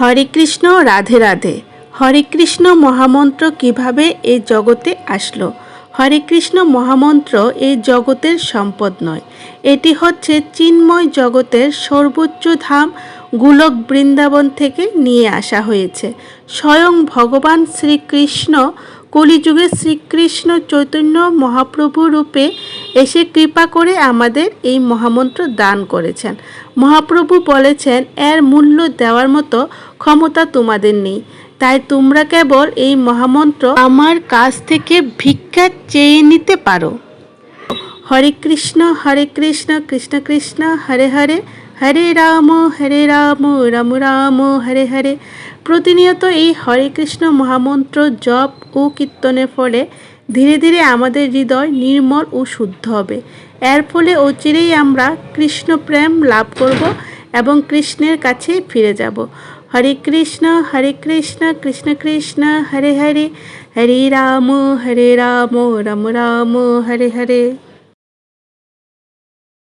হরে কৃষ্ণ, রাধে রাধে। হরে কৃষ্ণ মহামন্ত্র কীভাবে এই জগতে আসলো? হরে কৃষ্ণ মহামন্ত্র এই জগতের সম্পদ নয়। এটি হচ্ছে চিন্ময় জগতের সর্বোচ্চ ধাম গুলক বৃন্দাবন থেকে নিয়ে আসা হয়েছে। স্বয়ং ভগবান শ্রীকৃষ্ণ কলিযুগে শ্রীকৃষ্ণ চৈতন্য মহাপ্রভু রূপে এসে কৃপা করে আমাদের এই মহামন্ত্র দান করেছেন। মহাপ্রভু বলেছেন, এর মূল্য দেওয়ার মতো ক্ষমতা তোমাদের নেই। তাই তোমরা কেবল এই মহামন্ত্র আমার কাছ থেকে ভিক্ষা চেয়ে নিতে পারো। হরে কৃষ্ণ হরে কৃষ্ণ কৃষ্ণ কৃষ্ণ, হরে হরে হরে রাম হরে রাম রাম রাম, হরে হরে। প্রতিনিয়ত এই হরে কৃষ্ণ মহামন্ত্র জপ ও কীর্তনের ফলে ধীরে ধীরে আমাদের হৃদয় নির্মল ও শুদ্ধ হবে। এর ফলে অচিরেই আমরা কৃষ্ণ প্রেম লাভ করব এবং কৃষ্ণের কাছে ফিরে যাব। হরে কৃষ্ণ হরে কৃষ্ণ কৃষ্ণ কৃষ্ণ, হরে হরে। হরে রাম হরে রাম রাম রাম, হরে হরে।